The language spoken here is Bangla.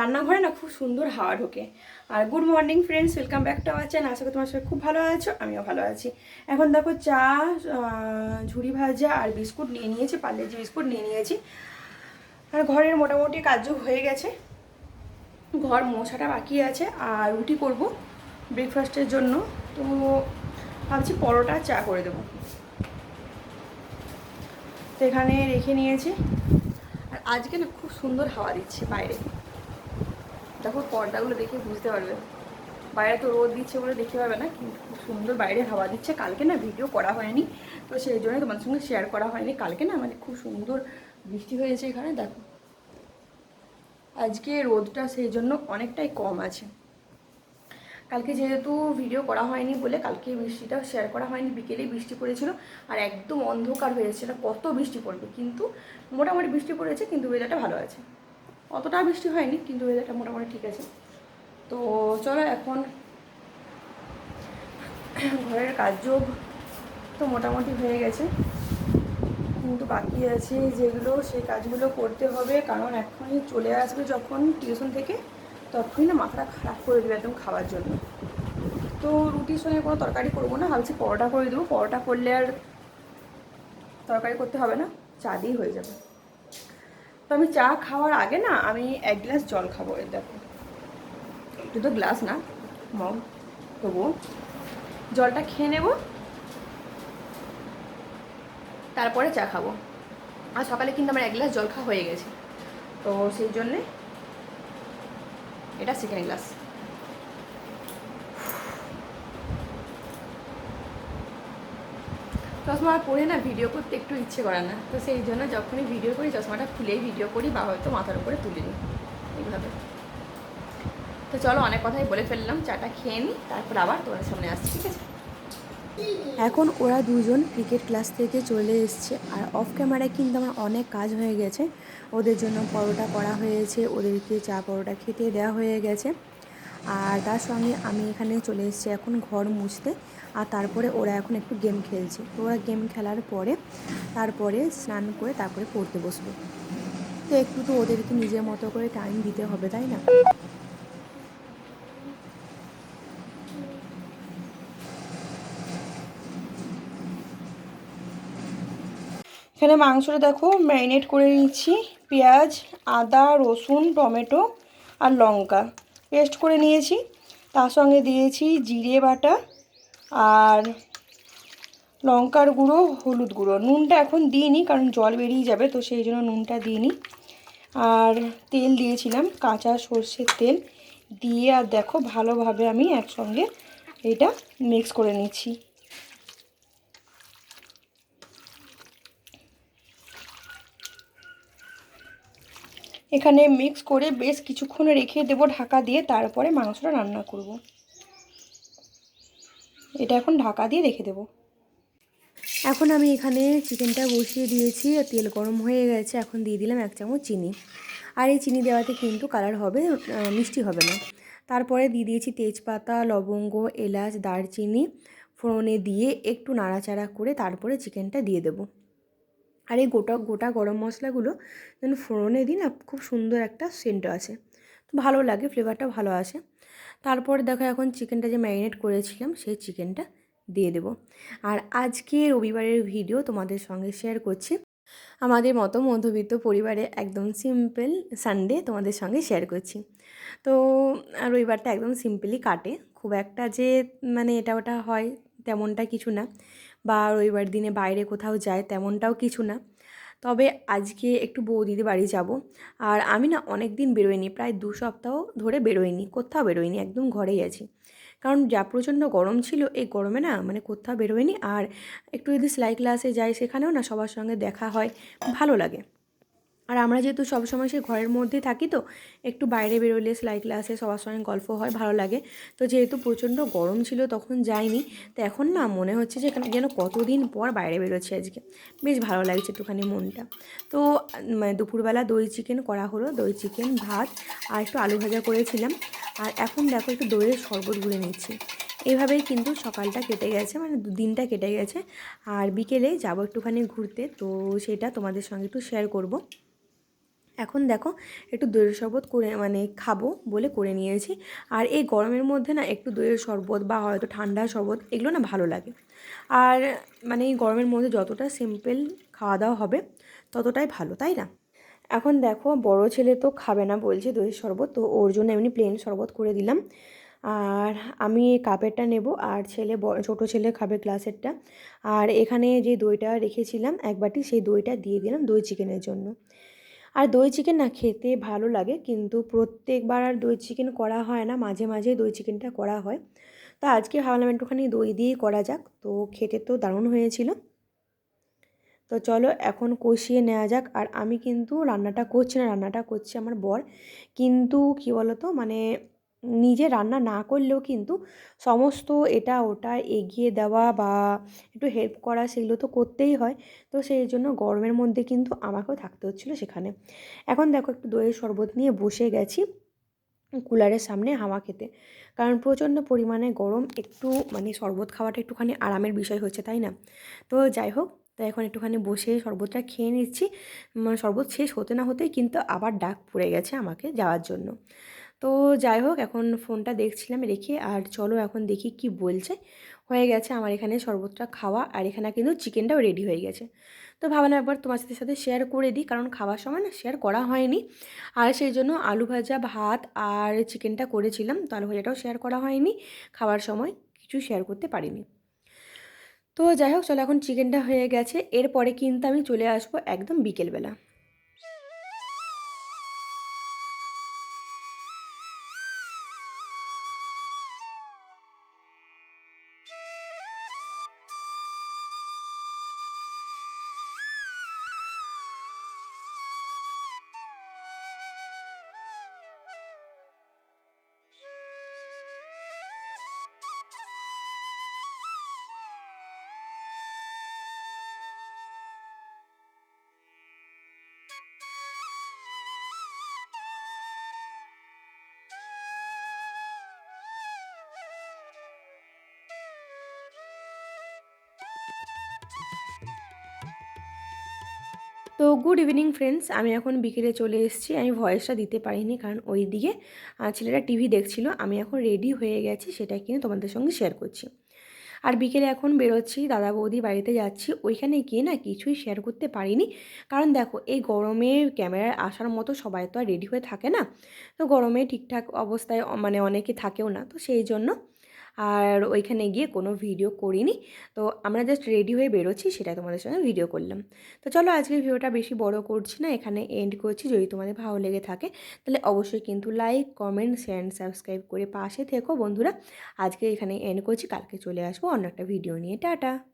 রান্নাঘরে না খুব সুন্দর হাওয়া ঢোকে। আর good morning friends welcome back to our channel আশা করি তোমার সবাই খুব ভালো আছো, আমিও ভালো আছি। এখন দেখো চা ঝুড়ি ভাজা আর বিস্কুট নিয়ে নিয়েছি পার্লেজি বিস্কুট নিয়ে নিয়েছি। আর ঘরের মোটামুটি কাজ হয়ে গেছে। ঘর মোছাটা বাকি আছে, আর রুটি করব ব্রেকফাস্টের জন্য। তো ভাবছি পরোটা, চা করে দেবো। তো এখানে রেখে নিয়েছি। আর আজকে না খুব সুন্দর হাওয়া দিচ্ছে বাইরে। দেখো পর্দাগুলো দেখে বুঝতে পারবে। বাইরে তো রোদ দিচ্ছে বলে দেখতে পাবে না, কিন্তু সুন্দর বাইরে হাওয়া দিচ্ছে। কালকে না ভিডিও করা হয়নি, তো সেই জন্য তোমাদের সঙ্গে শেয়ার করা হয়নি। কালকে না মানে খুব সুন্দর বৃষ্টি হয়েছে এখানে, দেখো। আজকে রোদটা সেই জন্য অনেকটাই কম আছে। কালকে যেহেতু ভিডিও করা হয়নি বলে কালকে বৃষ্টিটা শেয়ার করা হয়নি, বিকেলেই বৃষ্টি পড়েছিল। আর একদম অন্ধকার হয়েছিল কত বৃষ্টি পড়বে, কিন্তু মোটামুটি বৃষ্টি পড়েছে, কিন্তু ওয়েদারটা ভালো আছে। অতটা বৃষ্টি হয়নি, কিন্তু ওয়েদারটা মোটামুটি ঠিক আছে। তো চলো এখন ঘরের কাজযোগ তো মোটামুটি হয়ে গেছে। কিন্তু বাকি আছে যেগুলো, সেই কাজগুলো করতে হবে, কারণ এখনই চলে আসবে যখন টিউশন থেকে, তখনই না মাথাটা খারাপ করে দেবে একদম খাওয়ার জন্য। তো রুটির সঙ্গে কোনো তরকারি করব না, ভাবছি পরোটা করে দেবো। পরোটা করলে আর তরকারি করতে হবে না, চা দিয়েই হয়ে যাবে। তো আমি চা খাওয়ার আগে না আমি এক গ্লাস জল খাব, এই দেখো। তো গ্লাস না, মগ। তবু জলটা খেয়ে নেব, তারপরে চা খাব। আর সকালে কিন্তু আমার এক গ্লাস জল খাওয়া হয়ে গেছে। তো সেই জন্যে এটা সেকেন্ড গ্লাস চশমা পরে না ভিডিও করতে একটু ইচ্ছে করে না। তো সেই জন্য যখনই ভিডিও করি, চশমাটা খুলেই ভিডিও করি, বা হয়তো মাথার উপরে তুলে নিই। এইভাবে। তো চলো অনেক কথাই বলে ফেললাম, চাটা খেয়ে নিই, তারপর আবার তোমাদের সামনে আসছি, ঠিক আছে? এখন ওরা দুজন ক্রিকেট ক্লাস থেকে চলে এসছে, আর অফ ক্যামেরায় কিন্তু আমার অনেক কাজ হয়ে গেছে। ওদের জন্য পরোটা করা হয়েছে, ওদেরকে চা পরোটা খেতে দেওয়া হয়ে গেছে। আর তার সঙ্গে আমি এখানে চলে এসেছি এখন ঘর মুছতে। আর তারপরে ওরা এখন একটু গেম খেলছে। ওরা গেম খেলার পরে, তারপরে স্নান করে তারপরে পড়তে বসবে। তো একটু তো ওদেরকে নিজের মতো করে টাইম দিতে হবে, তাই না? এখানে মাংসটা দেখো ম্যারিনেট করে নিচ্ছি। পেঁয়াজ, আদা, রসুন, টমেটো আর লঙ্কা। পেস্ট করে নিয়েছি। তার সঙ্গে দিয়েছি জিরে বাটা আর লঙ্কার গুঁড়ো, হলুদ গুঁড়ো। নুনটা এখন দিইনি কারণ জল বেরিয়ে যাবে, তো সেই জন্য নুনটা দিইনি। আর তেল দিয়েছিলাম, কাঁচা সর্ষের তেল। দিয়ে আর দেখো ভালোভাবে আমি একসঙ্গে এটা মিক্স করে নিচ্ছি। এখানে মিক্স করে বেশ কিছুক্ষণ রেখে দেবো ঢাকা দিয়ে, তারপরে মাংসটা রান্না করব। এটা এখন ঢাকা দিয়ে রেখে দেবো। এখন আমি এখানে চিকেনটা বসিয়ে দিয়েছি, আর তেল গরম হয়ে গেছে, এখন দিয়ে দিলাম এক চামচ চিনি। আর এই চিনি দেওয়াতে কিন্তু কালার হবে মিষ্টি হবে না। তারপরে দিয়ে দিয়েছি তেজপাতা, লবঙ্গ, এলাচ, দারচিনি। ফোড়নে দিয়ে একটু নাড়াচাড়া করে তারপরে চিকেনটা দিয়ে দেবো। আর এই গোটা গোটা গরম মশলাগুলো যেন ফোড়নে দিন খুব সুন্দর একটা সেন্ট আছে। তো ভালো লাগে ফ্লেভারটা ভালো আসে তারপরে দেখো এখন চিকেনটা যে ম্যারিনেট করেছিলাম, সেই চিকেনটা দিয়ে দেবো। আর আজকে রবিবারের ভিডিও তোমাদের সঙ্গে শেয়ার করছি। আমাদের মতো মধ্যবিত্ত পরিবারে একদম সিম্পল সানডে তোমাদের সঙ্গে শেয়ার করছি। তো রবিবারটা একদম সিম্পলি কাটে। খুব একটা যে মানে এটা ওটা হয় তেমনটা কিছু না। বা রবিবার দিনে বাইরে কোথাও যায় তেমনটাও কিছু না। তবে আজকে একটু বৌদিদি বাড়ি যাব। আর আমি না অনেক দিন বেরোয়নি প্রায় দু সপ্তাহ ধরে বেরোয়নি কোথাও বেরোয়নি একদম ঘরেই আছি। কারণ যা প্রচণ্ড গরম ছিল, এই গরমে না মানে কোথাও বেরোয়নি আর একটু যদি সেলাই ক্লাসে যাই, সেখানেও না সবার সঙ্গে দেখা হয়, ভালো লাগে। আর আমরা যেহেতু সবসময় সেই ঘরের মধ্যেই থাকি তো, একটু বাইরে বেরোলে সেলাই ক্লাসে সবার সঙ্গে গল্প হয়, ভালো লাগে। তো যেহেতু প্রচণ্ড গরম ছিল তখন যাইনি, তো এখন না মনে হচ্ছে যে এখানে যেন কতদিন পর বাইরে বেরোচ্ছি আজকে। বেশ ভালো লাগছে একটুখানি মনটা। তো মানে দুপুরবেলা দই চিকেন করা হলো, দই চিকেন, ভাত আর একটু আলু ভাজা করেছিলাম। আর এখন দেখো একটু দইয়ের শরবত গুলে নিচ্ছি। এইভাবেই কিন্তু সকালটা কেটে গেছে মানে দিনটা কেটে গেছে। আর বিকেলে যাব একটুখানি ঘুরতে, তো সেটা তোমাদের সঙ্গে একটু শেয়ার করব। এখন দেখো একটু দইয়ের শরবত করে মানে খাব বলে করে নিয়েছি। আর এই গরমের মধ্যে না একটু দইয়ের শরবত বা হয়তো ঠান্ডা শরবত এগুলো না ভালো লাগে। আর মানে এই গরমের মধ্যে যতটা সিম্পল খাওয়া দাওয়া হবে ততটাই ভালো, তাই না? এখন দেখো বড় ছেলে তো খাবে না বলছে দইয়ের শরবত, তো ওর জন্য এমনি প্লেন শরবত করে দিলাম। আর আমি কাপেরটা নেব আর ছেলে ছোট ছেলে খাবে গ্লাসেরটা আর এখানে যে দইটা রেখেছিলাম এক বাটি সেই দইটা দিয়ে দিলাম দই চিকেনের জন্য। আর দই চিকেন না খেতে ভালো লাগে, কিন্তু প্রত্যেকবার আর দই চিকেন করা হয় না, মাঝে মাঝে দই চিকেনটা করা হয়। তো আজকে ভাবলাম একটুখানি দই দিয়েই করা যাক, তো খেতে তো দারুণ হয়েছিল। তো চলো এখন কষিয়ে নেওয়া যাক, আর আমি কিন্তু রান্নাটা করছি না, রান্নাটা করছি আমার বর। কিন্তু কী বলতো মানে নিজে রান্না না করলেও কিন্তু সমস্ত এটা ওটা এগিয়ে দেওয়া বা একটু হেল্প করা সেগুলো তো করতেই হয়। তো সেই জন্য গরমের মধ্যে কিন্তু আমাকেও থাকতে হচ্ছিল সেখানে। এখন দেখো একটু দইয়ের শরবত নিয়ে বসে গেছি কুলারের সামনে হাওয়া খেতে। কারণ প্রচণ্ড পরিমাণে গরম একটু মানে শরবত খাওয়াটা একটুখানি আরামের বিষয় হচ্ছে, তাই না? তো যাই হোক, তো এখন একটুখানি বসে শরবতটা খেয়ে নিচ্ছি। মানে শরবত শেষ হতে না হতেই কিন্তু আবার ডাক পড়ে গেছে আমাকে যাওয়ার জন্য। তো যাই হোক, এখন ফোনটা দেখছিলাম রেখে, আর চলো এখন দেখি কি বলছে। হয়ে গেছে আমার এখানে শরবতটা খাওয়া, আর এখানে কিন্তু চিকেনটাও রেডি হয়ে গেছে। তো ভাবলাম একবার তোমার সাথে সাথে শেয়ার করে দিই, কারণ খাওয়ার সময় না শেয়ার করা হয়নি। আর সেই জন্য আলু ভাজা, ভাত আর চিকেনটা করেছিলাম, তো আলু ভাজাটাও শেয়ার করা হয়নি। খাওয়ার সময় কিছু শেয়ার করতে পারিনি। তো যাই হোক, চলো এখন চিকেনটা হয়ে গেছে। এরপরে কিন্তু আমি চলে আসব একদম বিকেলবেলা। তো গুড ইভিনিং ফ্রেন্ডস আমি এখন বিকেলে চলে এসেছি। আমি ভয়েসটা দিতে পারিনি কারণ ওই দিকে ছেলেরা টিভি দেখছিল। আমি এখন রেডি হয়ে গেছি সেটা কিন্তু তোমাদের সঙ্গে শেয়ার করছি। আর বিকেলে এখন বেরোচ্ছি, দাদা বৌদি বাড়িতে যাচ্ছি। ওইখানে গিয়ে না কিছুই শেয়ার করতে পারিনি। কারণ দেখো, এই গরমে ক্যামেরার আসার মতো সবাই তো আর রেডি হয়ে থাকে না। তো গরমে ঠিকঠাক অবস্থায় মানে অনেকে থাকেও না। তো সেই জন্য আর ওইখানে গিয়ে কোনো ভিডিও করিনি। তো আমরা জাস্ট রেডি হয়ে বেরোচ্ছি, সেটাই তোমাদের সঙ্গে ভিডিও করলাম। তো চলো আজকে ভিডিওটা বেশি বড় করছি না, এখানে এন্ড করছি। যদি তোমাদের ভালো লেগে থাকে, তাহলে অবশ্যই কিন্তু লাইক কমেন্ট শেয়ার সাবস্ক্রাইব করে পাশে থেকো বন্ধুরা। আজকে এখানে এন্ড করছি, কালকে চলে আসব অন্য একটা ভিডিও নিয়ে। টাটা!